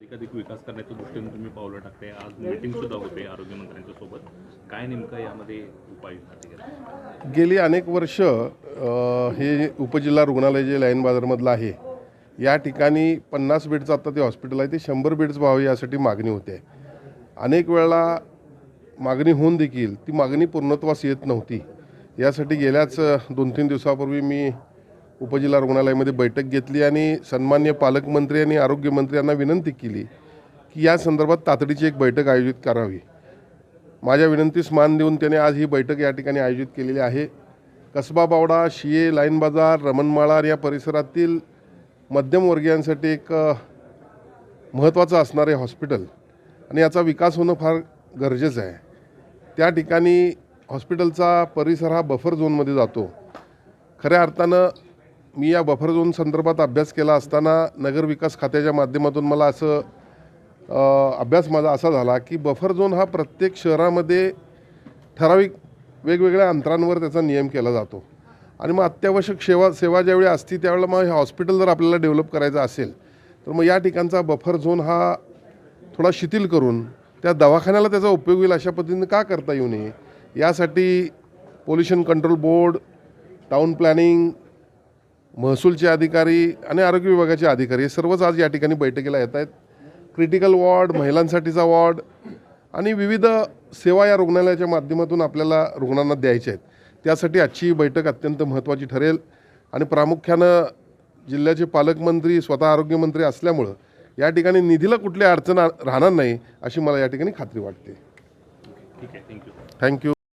अधिकाधिक विकास करण्याच्या दृष्टीने तुम्ही पावलं टाकते आज मीटिंग सुद्धा होते आरोग्य मंत्र्यांच्या सोबत काय नेमकं यामध्ये उपाय गेली अनेक वर्ष हे उपजिल्हा रुग्णालय जे लाईन बाजारमधलं आहे या ठिकाणी पन्नास बेडचं आता ते हॉस्पिटल आहे ते शंभर बेड्स व्हावे यासाठी मागणी होते. अनेक वेळा मागणी होऊन देखील ती मागणी पूर्णत्वास येत नव्हती. यासाठी गेल्याच दोन तीन दिवसापूर्वी मी उपजिल्हा रुग्णालयामध्ये बैठक घेतली आणि सन्मान्य पालकमंत्री आणि आरोग्यमंत्री यांना विनंती केली की या संदर्भात तातडीची एक बैठक आयोजित करावी. माझ्या विनंतीस मान देऊन त्याने आज ही बैठक या ठिकाणी आयोजित केलेली आहे. कसबा बावडा शिये लाईन बाजार रमणमाळार या परिसरातील मध्यमवर्गीयांसाठी एक महत्त्वाचं असणारे हॉस्पिटल आणि याचा विकास होणं फार गरजेचं आहे. त्या ठिकाणी हॉस्पिटलचा परिसर हा बफर झोनमध्ये जातो. खऱ्या अर्थानं मी या बफर झोन संदर्भात अभ्यास केला असताना नगर विकास खात्याच्या माध्यमातून मला असं अभ्यास माझा असा झाला की बफर झोन हा प्रत्येक शहरामध्ये ठराविक वेगवेगळ्या अंतरांवर त्याचा नियम केला जातो. आणि मग अत्यावश्यक सेवा सेवा ज्यावेळी असती त्यावेळेला मग हे हॉस्पिटल जर आपल्याला डेव्हलप करायचं असेल तर मग या ठिकाणचा बफर झोन हा थोडा शिथिल करून त्या दवाखान्याला त्याचा उपयोग होईल अशा पद्धतीने का करता येऊ नये? यासाठी pollution control board town planning महसूलचे अधिकारी आणि आरोग्य विभागाचे अधिकारी हे सर्वच आज या ठिकाणी बैठकीला येत आहेत. क्रिटिकल वॉर्ड महिलांसाठीचा वॉर्ड आणि विविध सेवा या रुग्णालयाच्या माध्यमातून आपल्याला रुग्णांना द्यायच्या आहेत. त्यासाठी आजची ही बैठक अत्यंत महत्त्वाची ठरेल आणि प्रामुख्यानं जिल्ह्याचे पालकमंत्री स्वतः आरोग्यमंत्री असल्यामुळं या ठिकाणी निधीला कुठली अडचण राहणार नाही अशी मला या ठिकाणी खात्री वाटते. ठीक आहे थँक्यू. थँक्यू.